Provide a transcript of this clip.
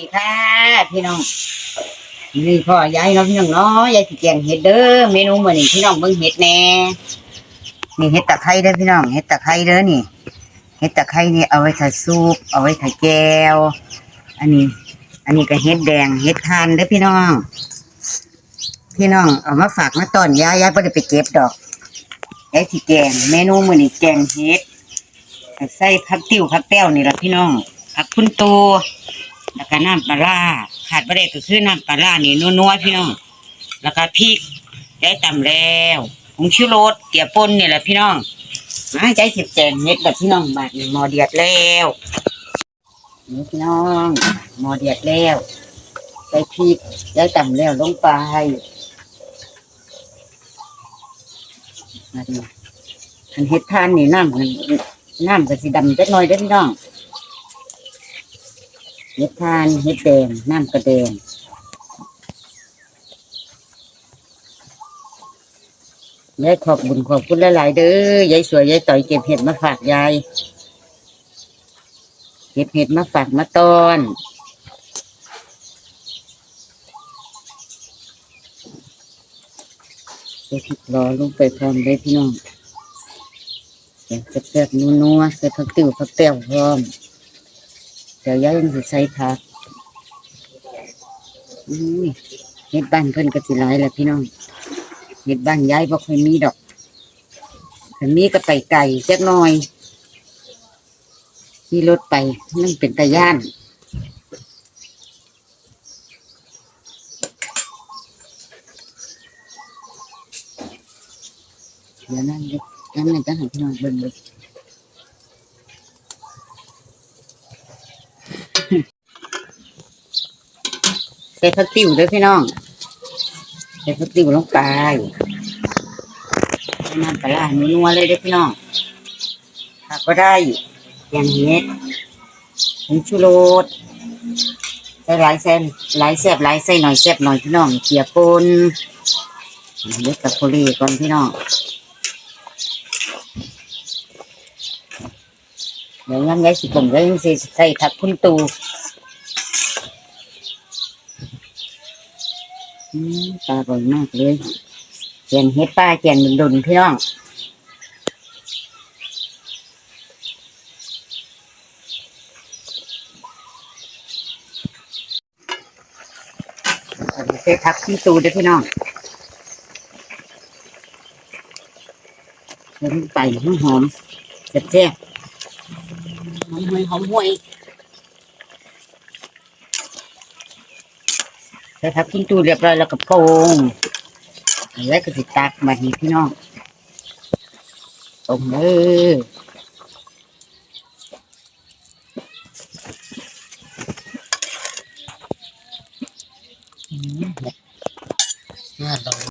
ดีค่ะพี่น้องนี่พ่อยายเนาะพี่น้องเนาะยายสิแกงเห็ดเด้อเมนูมื้อนี้พี่น้องเบิ่งเห็ดแน่นี่เห็ดตะไคร้เด้อพี่น้องเห็ดตะไคร้เด้อนี่เห็ดตะไคร้นี่เอาไว้ใส่ซุปเอาไว้ใส่แก้วอันนี้ อันนี้ก็เห็ดแดงเห็ดทานเด้อพี่น้อง พี่น้องเอามาฝากมาต้อนยายยายบ่ได้ไปเก็บดอกยายสิแกงเมนูมื้อนี้แกงเห็ดใส่ผักติ้วผักแป้วนี่ล่ะพี่น้องผักคุณตู แล้วก็น้ำปลาร้าขาดไม่ได้ก็คือน้ำปลาร้านี่นัวๆพี่น้อง แล้วก็พริกได้ตำแล้วผงชูรสเกี๊ยวป่นนี่แหละพี่น้องมาใจสิบแจงเม็ดแบบพี่น้องบาดหมอเดียดแล้วนี่พี่น้องหมอเดียดแล้วใส่พริกได้ตำแล้วลงไปมาดูอันเฮ็ดทานนี่น้ำน้ำก็สิดำจักน่อยเด้พี่น้อง เห็ดทานเห็ดแดงน้ำกระแดงยายขอบบุญขอบคุณหลายๆเด้อยายสวยยายต่อยเก็บเห็ดมาฝากยายเก็บเห็ดมาฝากมาตอนใส่พริกรอลงไปพร้อมเลยพี่น้องแกงแซ่บๆนัวๆใส่ผักติ๋วผักแต้วพร้อม เดี๋ยวยายยังสิใส่ผักเฮ็ดบ้านเพิ่นก็สิหลายแหละพี่น้องเฮ็ดบ้านยายบ่ค่อยมีดอกคันมีก็ไปไก่จักหน่อยขี่รถไปมันเป็นตาย่านเดี๋ยวนั่นนั่นน่ะจะให้พี่น้องเบิ่งเลย ส่ผักติ๋วด้วยพี่น้องใส่ผักติ๋วลงไปใส่น้ำปลาร้านัวเลยด้อพี่น้องผักก็ได้อย่างเห็ดผงชูรสใส่หลายเส้นหลายแซ่บหลายใส่หน่อยแซ่บหน่อยพี่น้องเกี๊ยวปนเล็กกับโคลีก่อนพี่น้องเดี๋ยวงั้นยายสิผมก็ยังสิใส่ผักคุณตู อืมปลาบ่อยมากเลยแกงเห็ดป้าแกงดุนพี่น้องอันนี้ใส่ทับที่ตูด้วยพี่น้องเห็นไปหอมหอมๆแซ่บๆหอมหวยหอมห่วย ใส่ทับทิ้งตู้เรียบร้อยแล้วก็โป่งแล้วก็สิตักมาให้พี่น้องตรงเลย